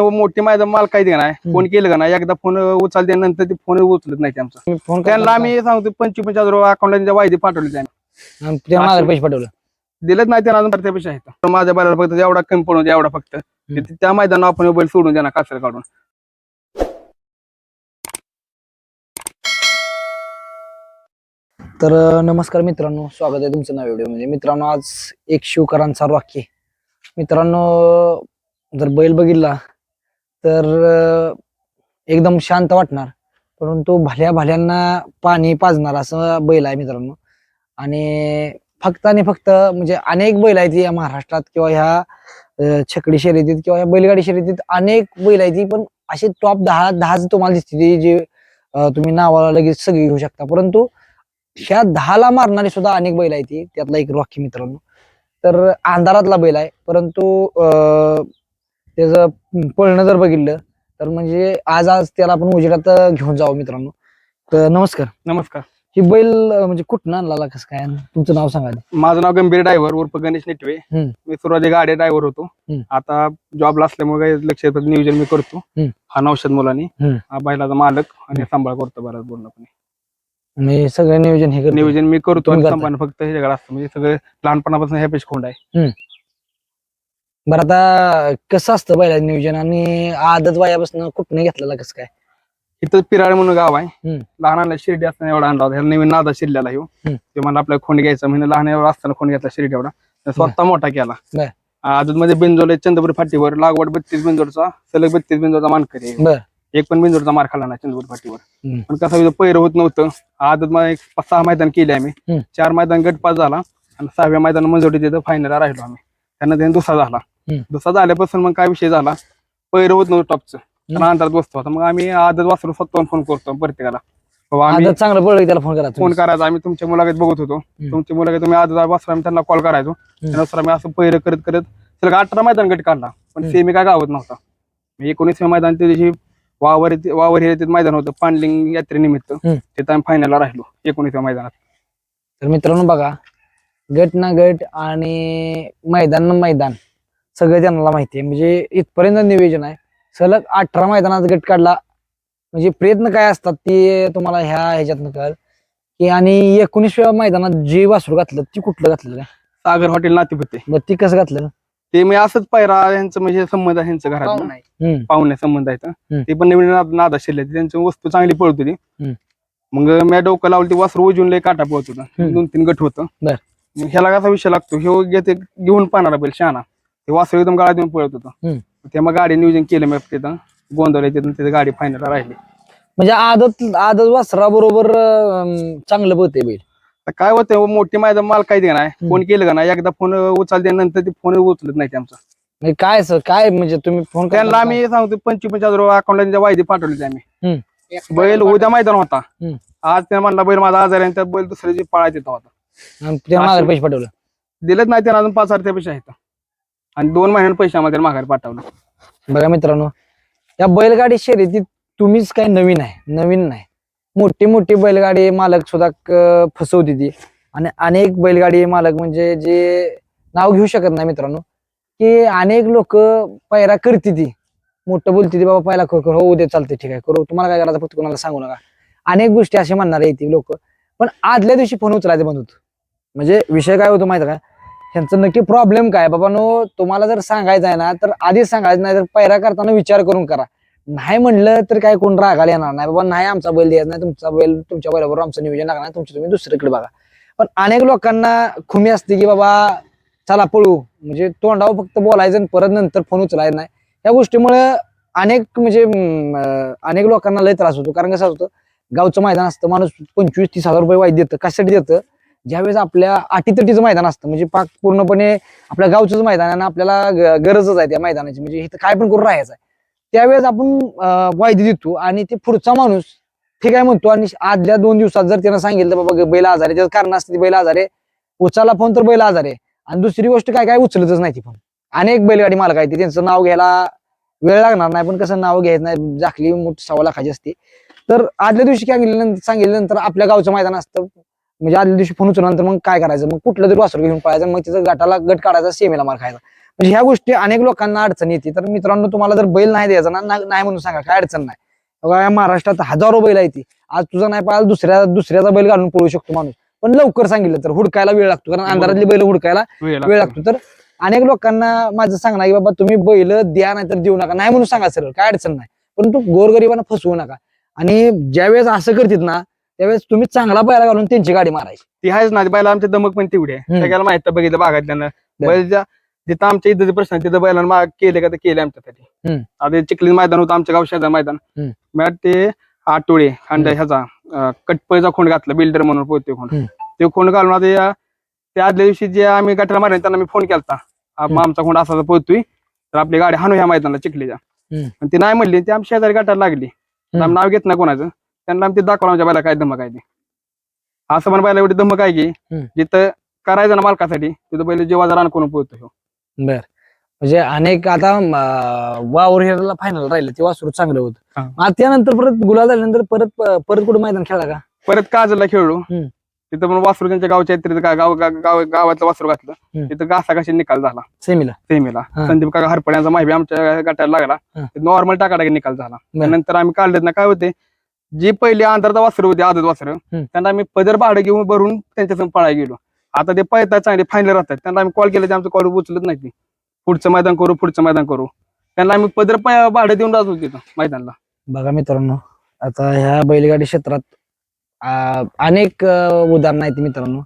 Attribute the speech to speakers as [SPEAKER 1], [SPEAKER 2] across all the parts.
[SPEAKER 1] मोठी मैदान माल काय देणार. फोन केलं का नाही एकदा फोन उचलते नंतर ते फोन उचलत नाही आमचा.
[SPEAKER 2] फोन
[SPEAKER 1] त्यांना आम्ही सांगतो पंचवीस पंचाळीस रुपये अकाउंटला वायदे पाठवले त्यांनी.
[SPEAKER 2] पैसे पाठवलं?
[SPEAKER 1] दिलेच नाही त्यांना अजून त्यापेक्षा आहेत. माझ्या बैलाला फक्त एवढा कमी पडून एवढा फक्त. त्या मैदानावर आपण बैल सोडून देणार कासर काढून.
[SPEAKER 2] तर नमस्कार मित्रांनो स्वागत आहे तुमचं नव्या व्हिडिओमध्ये मित्रांनो आज एक शिवकरांचा वाक्य मित्रांनो जर बैल बघितला तर एकदम शांत वाटणार. परंतु भल्या भल्यांना पाणी पाजणार असं बैल आहे मित्रांनो. आणि फक्त आणि फक्त म्हणजे अनेक बैल आहेत या महाराष्ट्रात किंवा ह्या छकडी शर्यतीत किंवा ह्या बैलगाडी शर्यतीत अनेक बैल आहेत पण असे टॉप दहा दहाच तुम्हाला दिसतील जे तुम्ही नावाला लगेच सगळी घेऊ शकता. परंतु ह्या दहाला मारणारी सुद्धा अनेक बैल आहेत ती त्यातला एक रॉकी मित्रांनो. तर अंधारातला बैल आहे. परंतु त्याचं पळणं जर बघितलं तर म्हणजे आज आज त्याला आपण उजेडात घेऊन जावं मित्रांनो. तर नमस्कार.
[SPEAKER 1] नमस्कार.
[SPEAKER 2] ही बैल म्हणजे कुठं आणला कसं काय? तुमचं नाव सांगा आधी.
[SPEAKER 1] माझं नाव गंभीर ड्रायव्हर उर्फ गणेश नेटवे.
[SPEAKER 2] हम्म.
[SPEAKER 1] मी सुरुवाती गाडी ड्रायव्हर होतो.
[SPEAKER 2] हम्म.
[SPEAKER 1] आता जॉबला असल्यामुळे काही लक्ष देतात, नियोजन मी करतो.
[SPEAKER 2] हम्म.
[SPEAKER 1] हा नौशद मुलांनी.
[SPEAKER 2] हम्म.
[SPEAKER 1] हा बैलाचा मालक आणि सांभाळ करतो बराच पूर्णपणे.
[SPEAKER 2] मी सगळं नियोजन हे करतो.
[SPEAKER 1] नियोजन मी करतो
[SPEAKER 2] तुम्ही
[SPEAKER 1] आणि
[SPEAKER 2] करता.
[SPEAKER 1] सांभाळणं फक्त ह्याच्याकडे असतं. म्हणजे सगळं लहानपणापासून ह्या पेश खोंड आहे.
[SPEAKER 2] बरं आता कसं असतं बैलाचं नियोजन? आणि आदत वयापासून कुठनं घेतलेला कसं काय?
[SPEAKER 1] इथं पिराळ म्हणून गाव आहे.
[SPEAKER 2] हम्म.
[SPEAKER 1] लहान आणला शिर्डी असताना एवढा आणला होता. ह्याला नवीन नादा ह्यो.
[SPEAKER 2] हम्म.
[SPEAKER 1] ते मला आपला खोंड घ्यायचा म्हणजे लहान एवढा असताना खोंड घेतला शिर्डी एवढा. तर स्वतः मोठा केला.
[SPEAKER 2] बर.
[SPEAKER 1] अजून मध्ये बिंजोले चंद्रपूर फाटीवर लागवड बत्तीस बिंजोरचा सलग बत्तीस बिंजोरचा मानकरी आहे.
[SPEAKER 2] बर.
[SPEAKER 1] एक पण बिंजोरचा मार खाल्ला नाही चंद्रपूर फाटीवर.
[SPEAKER 2] हम्म.
[SPEAKER 1] पण कसं होतं, पैर होत नव्हतं. आदत मध्ये एक पाच सहा मैदान केले आम्ही.
[SPEAKER 2] हम्म.
[SPEAKER 1] चार मैदान गट पास झाला. आणि सहाव्या मैदान मंजोरी तिथं फायनलला राहिलो आम्ही. त्यांना त्याने दुसरा झाला. दुसरा झाल्यापासून मग काय विषय झाला? पैर होत नव्हतं टॉपचं. अंतरात बसतो आता मग आम्ही आदत वासरू स्वतःहून फोन करतो प्रत्येकाला. आम्ही
[SPEAKER 2] चांगलं की त्याला फोन करा
[SPEAKER 1] फोन करायचा. आम्ही तुमच्या मुलाखत बघत होतो. तुमची मुलाखत तुम्ही आदत वासरू आम्ही त्यांना कॉल करायचो. त्यानुसार आम्ही असं पैर करत करत सलग अठरा मैदान गट काढला. पण. सेमी काय गावत नव्हता. मी एकोणीसव्या मैदान त्या दिवशी वावर वावर हे मैदान होतं. पांडलिंग यात्रेनिमित्त. तिथं आम्ही फायनलला राहिलो एकोणीसव्या मैदानात.
[SPEAKER 2] तर मित्रांनो बघा गट ना गट आणि मैदान ना मैदान. सगळं त्यांना माहिती आहे म्हणजे इथपर्यंत नियोजन आहे. सलग अठरा मैदानात गट काढला. म्हणजे प्रयत्न काय असतात ते तुम्हाला ह्या ह्याच्यातनं कळेल. की आणि एकोणीसव्या मैदानात जे वासरू घातलं ती कुठलं घातलं काय
[SPEAKER 1] सागर हॉटेल नातेपुते.
[SPEAKER 2] बरं ती कसं घातलं?
[SPEAKER 1] ते मी असंच पायरा यांचं म्हणजे संबंध आहे यांचं घरात
[SPEAKER 2] हम्म.
[SPEAKER 1] पाहुणे संबंध आहेत
[SPEAKER 2] हम्म.
[SPEAKER 1] ते पण नवीन नाद- नादा शिरले त्यांची वस्तू चांगली पळत होती.
[SPEAKER 2] हम्म.
[SPEAKER 1] मग मी डोकं लावलं ती वासरू उजून लय काटा पळत होता.
[SPEAKER 2] हम्म.
[SPEAKER 1] दोन तीन गट होतं.
[SPEAKER 2] बर.
[SPEAKER 1] मग ह्याला कसा विषय लागतो? ह्यो घेते घेऊन पाहणार बैल शहाणा. ते वासरू एकदम गाळा देऊन पळत होतं. ते मग गाडी नियोजन केलं मी तिथं. गोंधवले तिथून तिथे गाडी फायनल राहिली.
[SPEAKER 2] म्हणजे आदत आदत वासरा बरोबर चांगलं पळते बैल.
[SPEAKER 1] तर काय होतं मोठी मैदान माल काय देणार
[SPEAKER 2] हम्म.
[SPEAKER 1] फोन केलं का नाही? एकदा फोन उचलते नंतर ते फोन उचलत नाही आमचा.
[SPEAKER 2] काय सर काय म्हणजे तुम्ही फोन
[SPEAKER 1] त्यांना आम्ही सांगतो पंचवीस रुपये अकाउंटला वायदे पाठवले आम्ही. बैल उद्या मैदान होता. आज त्या म्हणला बैल माझा आजार आहे त्या बैल दुसऱ्या दिवशी पळायचा येतो होता
[SPEAKER 2] त्या मागे पैसे पाठवलं.
[SPEAKER 1] दिलेच नाही त्यांना अजून पाच हजार त्यापेक्षा आहेत. आणि दोन महिन्यात पैसे आम्हाला माघारी पाठवलं.
[SPEAKER 2] बघा मित्रांनो या बैलगाडी शर्यतीत तुम्हीच काही नवीन आहे नवीन नाही. मोठी मोठी बैलगाडी मालक सुद्धा क- फसवते ती. आणि अनेक बैलगाडी मालक म्हणजे जे नाव घेऊ शकत नाही मित्रांनो की अनेक लोक पायरा करते ती. मोठं बोलते ती बाबा पहिला कर कर, हो उद्या चालते ठीक आहे करू. तुम्हाला काय करायचं फक्त कोणाला सांगू नका. अनेक गोष्टी असे म्हणणार ती लोक. पण आदल्या दिवशी फोन उचलायचे बंद होत. म्हणजे विषय काय होतो माहिती आहे का? ह्यांचं नक्की प्रॉब्लेम काय बाबा नो तुम्हाला जर सांगायचं आहे ना तर आधीच सांगायचं नाही तर पैरा करताना विचार करून करा. नाही म्हणलं तर काय कोण रागाला येणार नाही. बाबा नाही आमचा बैल द्यायचा नाही तुमचा बैल तुमच्या बैलाबरोबर आमचं नियोजन लागणार नाही तुमचं तुम्ही दुसरीकडे बघा. पण अनेक लोकांना खुमी असते की बाबा चला पळू. म्हणजे तोंडावर फक्त बोलायचं आणि परत नंतर फोन उचलायचा नाही. या गोष्टीमुळे अनेक म्हणजे अनेक लोकांना लय त्रास होतो. कारण कसं होतं गावचं मैदान असतं माणूस पंचवीस तीस हजार रुपये वाईट देतं कशासाठी देतं? ज्यावेळेस आपल्या अटीतटीचं मैदान असतं म्हणजे पाक पूर्णपणे आपल्या गावचंच मैदान आणि आपल्याला गरजच आहे त्या मैदानाची. म्हणजे इथं काय पण करून राहायचं आहे. त्यावेळेस आपण वायदे देतो आणि ते पुढचा माणूस ठीक आहे म्हणतो आणि आदल्या दोन दिवसात जर त्यांना सांगितलं बाबा बैल आजार आहे त्याचं कारण असते बैल आजार आहे उचलला फोन तर बैल आजार आहे. आणि दुसरी गोष्ट काय काय उचलतच नाही ती फोन अनेक बैलगाडी मालक आहेत ते त्यांचं नाव घ्यायला वेळ लागणार नाही पण कसं नाव घ्यायचं नाही झाकली मोठी सवा लाखाची असते. तर आदल्या दिवशी काय सांगितल्यानंतर आपल्या गावचं मैदान असतं म्हणजे आदल्या दिवशी फोन उचलल्यानंतर मग काय करायचं? मग कुठलं तरी वासरू घेऊन पळायचं मग तिथं गटाला गट काढायचा सेमेला मार खायचा. म्हणजे ह्या गोष्टी अनेक लोकांना अडचण येते. तर मित्रांनो तुम्हाला जर बैल नाही द्यायचा ना नाही म्हणून सांगा काय अडचण नाही. बघा, या महाराष्ट्रात हजारो बैल आहेत आज तुझा नाही पाहिला दुसऱ्या दुसऱ्याचा बैल घालून पळू शकतो माणूस. पण लवकर सांगितलं तर हुडकायला वेळ लागतो. कारण अंधारातली बैल हुडकायला
[SPEAKER 1] वेळ लागतो.
[SPEAKER 2] तर अनेक लोकांना माझं सांगणं आहे की बाबा तुम्ही बैल द्या नाही तर देऊ नका. नाही म्हणून सांगा सरळ काय अडचण नाही. परंतु गोरगरिबांना फसवू नका. आणि ज्यावेळेस असं करतात ना त्यावेळेस तुम्ही चांगला बैला घालून त्यांची गाडी मारायची
[SPEAKER 1] ती आहेच ना बैला आमची दमक पण तेवढी आहे. सगळ्याला माहीत बघितलं भागातल्यानं
[SPEAKER 2] बर.
[SPEAKER 1] बैल ज्या जिथं आमच्या इथं प्रश्न तिथं बैलांना केले का ते केले आमच्यासाठी. आता चिखली मैदान होतं आमच्या गाव शेजार मैदान. मग ते आटोळे खांड
[SPEAKER 2] हम्म.
[SPEAKER 1] ह्याचा कटपळीचा खोंड घातला बिल्डर म्हणून पोहते खोंड. ते खोंड घालून आता त्या आदल्या दिवशी जे आम्ही गटाला मारले त्यांना मी फोन
[SPEAKER 2] हम्म.
[SPEAKER 1] आमचा खोंड असा पोहतोय तर आपली गाडी हाणू ह्या मैदानाला चिखलीच्या ती नाही म्हणली ती आमच्या शेजारी गटाला लागली नाव घेत नाही कोणाचं त्यांना आम्ही ते दाखवलं आमच्या बैला काय धमक आहे ते असं पण बैला एवढी धमक आहे की
[SPEAKER 2] हम्म.
[SPEAKER 1] जिथं करायचं ना मालकासाठी तिथं पहिले जेव्हा रान करून पोहतो ह्यो.
[SPEAKER 2] बर म्हणजे अनेक आता अं, वावर हिराला फायनल राहिलं ते वासरू चांगलं होतं
[SPEAKER 1] हा.
[SPEAKER 2] त्यानंतर परत गुलाल झाल्यानंतर परत परत कुठं मैदान खेळला का
[SPEAKER 1] परत काजला खेळलो
[SPEAKER 2] हम्म.
[SPEAKER 1] तिथं पण वासरू त्यांच्या गावच्या गा- गाव गाव- गाव- गावातलं वासरू घातलं
[SPEAKER 2] हम्म.
[SPEAKER 1] तिथं घासा कशी निकाल झाला
[SPEAKER 2] सेमीला
[SPEAKER 1] सेमीला
[SPEAKER 2] हा.
[SPEAKER 1] संदीप काका हरपड्यांचा माहिती आमच्या गटाला लागला
[SPEAKER 2] हा.
[SPEAKER 1] नॉर्मल टाकाटाकी निकाल झाला. नंतर आम्ही काढलेत ना काय होते जी पहिली अंधारचा वासरू होते आदत वासरू. त्यांना आम्ही पदर भाडं घेऊन भरून त्यांच्यासमोर पळायला गेलो. आता ते पळतात चांगले फायनल राहतात. त्यांना आम्ही कॉल केला आमचं कॉल उचलत नाही ते पुढचं मैदान करू पुढचं मैदान करू. त्यांना आम्ही पदर भाडं देऊन राहतो तिथं मैदानला.
[SPEAKER 2] बघा मित्रांनो आता ह्या बैलगाडी क्षेत्रात अनेक उदाहरणं आहेत मित्रांनो.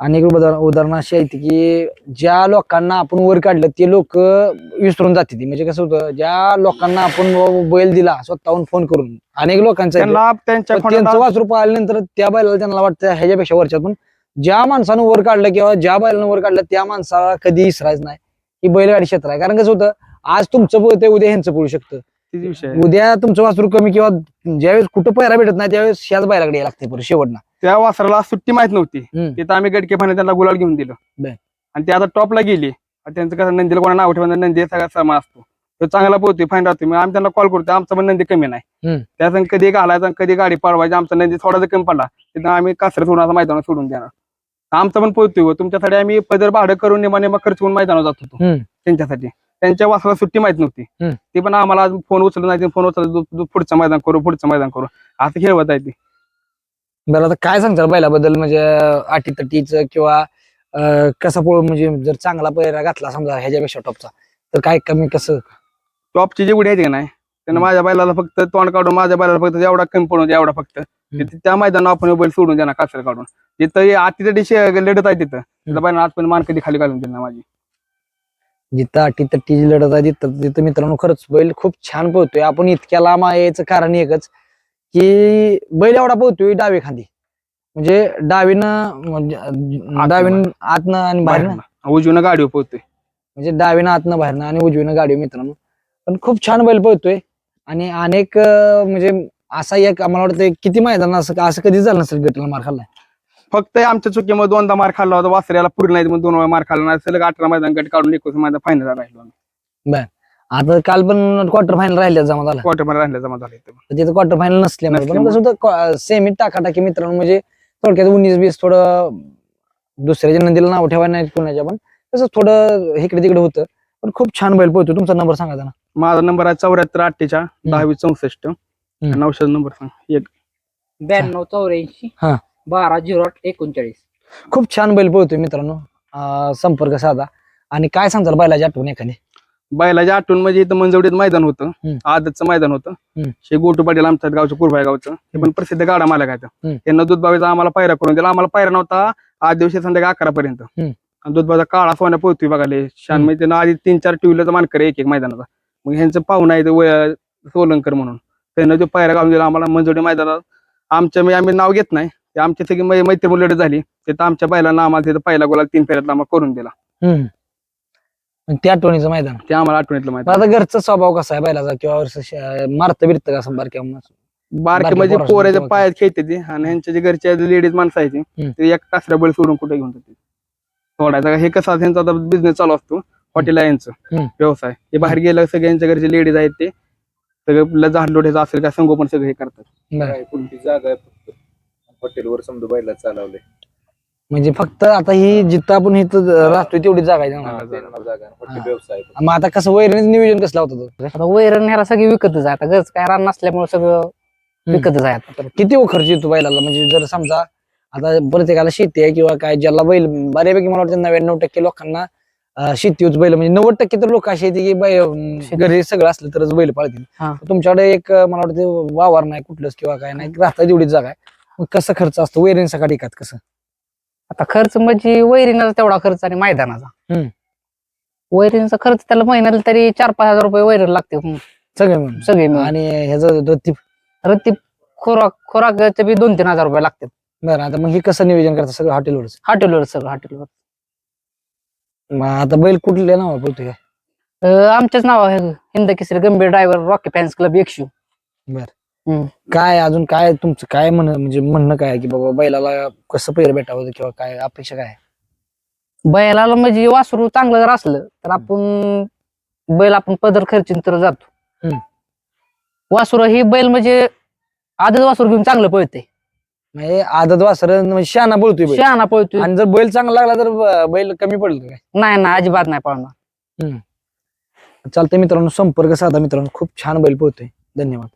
[SPEAKER 2] अनेक उदाहरण उदाहरणं अशी आहेत की ज्या लोकांना आपण वर काढलं ते लोक विसरून जाते ती म्हणजे कसं होतं ज्या लोकांना आपण बैल दिला स्वतःहून फोन करून अनेक लोकांचा त्यांचं
[SPEAKER 1] खोंडात-
[SPEAKER 2] वासरू पाहिल्यानंतर त्या बैलाला त्यांना वाटतं ह्याच्यापेक्षा वरच्यात. पण ज्या माणसानं वर काढलं किंवा ज्या बैलानं वर काढलं त्या माणसाला कधी इसरायचं नाही. ही बैलगाडी क्षेत्र आहे. कारण कसं होतं आज तुमचं पळते उद्या ह्यांचं पळू शकतं. उद्या तुमचं वासरू कमी किंवा ज्यावेळेस कुठं पैरा भेटत नाही त्यावेळेस ह्याच बैलाकडे लागते परत शेवटना.
[SPEAKER 1] त्या वासराला सुट्टी माहीत नव्हती.
[SPEAKER 2] हम्म.
[SPEAKER 1] तिथं आम्ही गडके पाणी त्यांना गुलाल घेऊन दिलं.
[SPEAKER 2] बर.
[SPEAKER 1] आणि ते आता टॉपला गेली. त्यांचं कसं नंदीला कोणा नाव ठेवून नंदी सगळा समान असतो. तो चांगला पोहतोय फाईन राहतो मग आम्ही त्यांना कॉल करतो आमचा पण नंदी कमी नाही.
[SPEAKER 2] हम्म.
[SPEAKER 1] त्याचं कधी घालायचा आणि कधी गाडी पळवायची आमचा नंदी थोडासा कमी पडला. तिथं आम्ही कासर सोडून मैदानात सोडून देणार. आमचा पण पोहतोय हो. तुमच्यासाठी आम्ही पदर भाडं करून नेमा नेमा खर्च करून मैदानात जात होतो.
[SPEAKER 2] हम्म.
[SPEAKER 1] त्यांच्यासाठी. त्यांच्या वासराला सुट्टी माहीत नव्हती.
[SPEAKER 2] हम्म.
[SPEAKER 1] ती पण आम्हाला फोन उचलत नाही फोन उचलत पुढचं मैदान करू पुढचं मैदान करू. असं खेळवत आहे ती.
[SPEAKER 2] बरं आता काय सांगतात बैलाबद्दल? म्हणजे अटी तटीचं किंवा अं, कसा पळ म्हणजे जर चांगला पैरा घातला समजा ह्याच्यापेक्षा टॉपचा तर काय कमी कसं?
[SPEAKER 1] टॉपची जी उडी आहे का नाही? त्यानं. माझ्या बैलाला फक्त तोंड काढून माझ्या बैलाला फक्त एवढा कमी पडून एवढा फक्त. त्या मैदानावर आपण बैल सोडून देणार कासर काढून. तिथं आती दिवशी लढत आहे तिथं तिथं बैल आज पण मान कधी खाली घालून दिली ना माझी.
[SPEAKER 2] जिथं अटी तट्टीची लढत आहे तिथं तिथं मित्रांनो खरंच बैल खूप छान पोहतोय आपण इतक्या लांब आहे याचं कारण एकच की बैल एवढा पोहतोय डावी खांदी. म्हणजे डावीनं म्हणजे डावीनं आतनं आणि बाहेरनं.
[SPEAKER 1] बाहेरनं. उजवीनं गाडी पोहतोय
[SPEAKER 2] म्हणजे डावीनं आतनं बाहेरनं आणि उजवीनं गाडी मित्रांनो. पण खूप छान बैल पळतोय. आणि अनेक म्हणजे असा एक आम्हाला वाटतं किती मैदान असं असं कधी झालं नसेल गटला मार खाल्लाय
[SPEAKER 1] फक्त आमच्या चुकीमध्ये दोनदा मार खाल्ला होता वासऱ्याला पूर्ण नाही दोन वेळा मार खाल्ला नाही सलग अठरा मैदान गट काढून एकवीस मैदान फायनल राहिलो आम्ही.
[SPEAKER 2] आता काल पण क्वार्टर फायनल राहिले जमा झाला
[SPEAKER 1] क्वार्टरमध्ये राहिला जमा झाला इथं.
[SPEAKER 2] तिथं क्वार्टर फायनल नसल्यामुळे पण
[SPEAKER 1] नसल्यामुळे.
[SPEAKER 2] कसं होतं सेमी टाकाटाकी मित्रांनो म्हणजे थोडक्यात उन्नीस बीस थोडं दुसऱ्याच्या नंदीला नाव ठेवायला नाही कुणाच्या पण तसं थोडं इकडे तिकडे होतं. पण खूप छान बैल पळतो तुमचा नंबर सांगा जरा.
[SPEAKER 1] माझा नंबर आहे चौऱ्याहत्तर अठ्ठेचाळ दहावीस चौसष्ट. नऊशे नंबर सांग. एक.
[SPEAKER 3] ब्याण्णव चौऱ्याऐंशी
[SPEAKER 2] हा.
[SPEAKER 3] बारा झिरो आठ एकोणचाळीस.
[SPEAKER 2] खूप छान बैल पळतोय मित्रांनो. अं, संपर्क साधा. आणि काय सांगताल बैलाची आठवण एखादी?
[SPEAKER 1] बैलाच्या आठवण म्हणजे इथं मंजवडीत मैदान होतं.
[SPEAKER 2] हम्म.
[SPEAKER 1] आदतचं मैदान होतं.
[SPEAKER 2] हम्म.
[SPEAKER 1] शे गोटू पाटील आमच्या गावचं कुरभाई गावचं. हे पण प्रसिद्ध गाडा मालक आहेत.
[SPEAKER 2] हम्म.
[SPEAKER 1] त्यांना दूधबावीचा आम्हाला पायरा करून दिला. आम्हाला पायरा नव्हता. आज दिवशी संध्याकाळी अकरा पर्यंत.
[SPEAKER 2] हम्म.
[SPEAKER 1] आणि दूधबाचा काळा सोन्या पोहतोय बघाले शान
[SPEAKER 2] हम्म.
[SPEAKER 1] म्हणजे त्यांना आधी तीन चार ट्यूलरचा मानकर एक एक मैदानाचा. मग ह्यांचं पाहुणा आहे ते वय- सोलंकर म्हणून. त्यांना जो पायरा घालून दिला. आम्हाला मंजवडी मैदानात. आमच्या म्हणजे आम्ही नाव घेत नाही. ते आमची सगळी मै- मैत्री लढत झाली. तिथं आमच्या बैलांना आम्हाला तिथं पहिला गोला तीन फेऱ्यातला आम्हाला करून दिला.
[SPEAKER 2] हम्म. त्या आठवणीचं मैदान.
[SPEAKER 1] ते आम्हाला आठवणीतलं माहिती
[SPEAKER 2] आता घरचा स्वभाव कसा आहे बैलाचा किंवा मारत बिरत का संभार किंवा
[SPEAKER 1] बारके
[SPEAKER 2] बारक्या
[SPEAKER 1] म्हणजे पोराच्या
[SPEAKER 2] किंवा
[SPEAKER 1] पायात खेळते ते आणि ह्यांच्या जे घरच्या लेडीज माणसं आहे ती, एक कासऱ्या बळ सोडून कुठे घेऊन जाते सोडायचा हे कसं ह्यांचा आता बिझनेस चालू असतो हॉटेल आहे यांचं. व्यवसाय. हे बाहेर गेलं सगळ्यांच्या घरचे लेडीज आहेत ते. सगळं झाड लोढ्याचं असेल काय संगोपन सगळं हे करतात.
[SPEAKER 2] बरं.
[SPEAKER 4] काय कोणती जागा आहे फक्त? हॉटेलवर समजा बैला चालवले
[SPEAKER 2] म्हणजे फक्त आता ही जिथं आपण इथं राहतोय तेवढी जागा आहे
[SPEAKER 4] हा,
[SPEAKER 2] ना.
[SPEAKER 4] ते नाव जागा आहे. मोठे
[SPEAKER 2] हा.
[SPEAKER 4] व्यवसाय.
[SPEAKER 2] मग आता कसं वैरणीचं नियोजन कसं लावतं तो?
[SPEAKER 3] आता वैरण ह्याला सगळी विकतच आहे आता गरज काय रान नसल्यामुळे सगळं विकतच आहे आता
[SPEAKER 2] किती हो खर्च येतो बैलाला म्हणजे जर समजा आता प्रत्येकाला शेती आहे किंवा काय ज्याला बैल बऱ्यापैकी मला वाटतं नव्याण्णव टक्के लोकांना अं, शेती होत बैल म्हणजे नव्वद टक्के तर लोक असे आहेत की बै अं, घरी सगळं असलं तरच बैल पाळतील
[SPEAKER 3] हा.
[SPEAKER 2] तुमच्याकडे एक अं, मला वाटतं वावर नाही कुठलंच किंवा काय नाही राहता तेवढीच जागा आहे मग कसं खर्च असतो वैरण सकाळी एकात कसं
[SPEAKER 3] आता खर्च म्हणजे वैरीणाचा तेवढा खर्च आणि मैदानाचा. वैरीणचा खर्च त्याला महिन्याला तरी चार पाच हजार रुपये वैरण लागते.
[SPEAKER 2] सगळे
[SPEAKER 3] सगळे मिळून.
[SPEAKER 2] आणि ह्याचं रत्ती
[SPEAKER 3] रत्ती खोराक खोराकाचे बी दोन तीन हजार रुपये लागतात.
[SPEAKER 2] बरं आता मग हे कसं नियोजन करतात सगळं हॉटेलवरच?
[SPEAKER 3] हॉटेलवर सगळं हॉटेलवर.
[SPEAKER 2] मग आता बैल कुठल्या नाव बोलतोय काय
[SPEAKER 3] आमच्याच नाव आहे हिंद केसरी गंभीर ड्रायव्हर रॉकी फॅन्स क्लब एकशू.
[SPEAKER 2] काय अजून काय तुमचं काय म्हण म्हणजे म्हणणं काय की बाबा बैलाला कसं पैर भेटावं किंवा काय अपेक्षा काय?
[SPEAKER 3] बैलाला म्हणजे वासरू चांगलं जर असलं तर आपण बैल आपण पदर खर्चून तर जातो.
[SPEAKER 2] हम्म.
[SPEAKER 3] वासरू ही बैल म्हणजे आदत वासरू घेऊन चांगलं पळते
[SPEAKER 2] म्हणजे आदत वासर म्हणजे शहाणा बोलतोय बैल.
[SPEAKER 3] शहाणा पळतोय.
[SPEAKER 2] आणि जर बैल चांगला लागला तर ब- बैल कमी पडेल काय?
[SPEAKER 3] नाही ना अजिबात नाही पळणार.
[SPEAKER 2] चालतंय मित्रांनो संपर्क साधा मित्रांनो. खूप छान बैल पोहतोय धन्यवाद.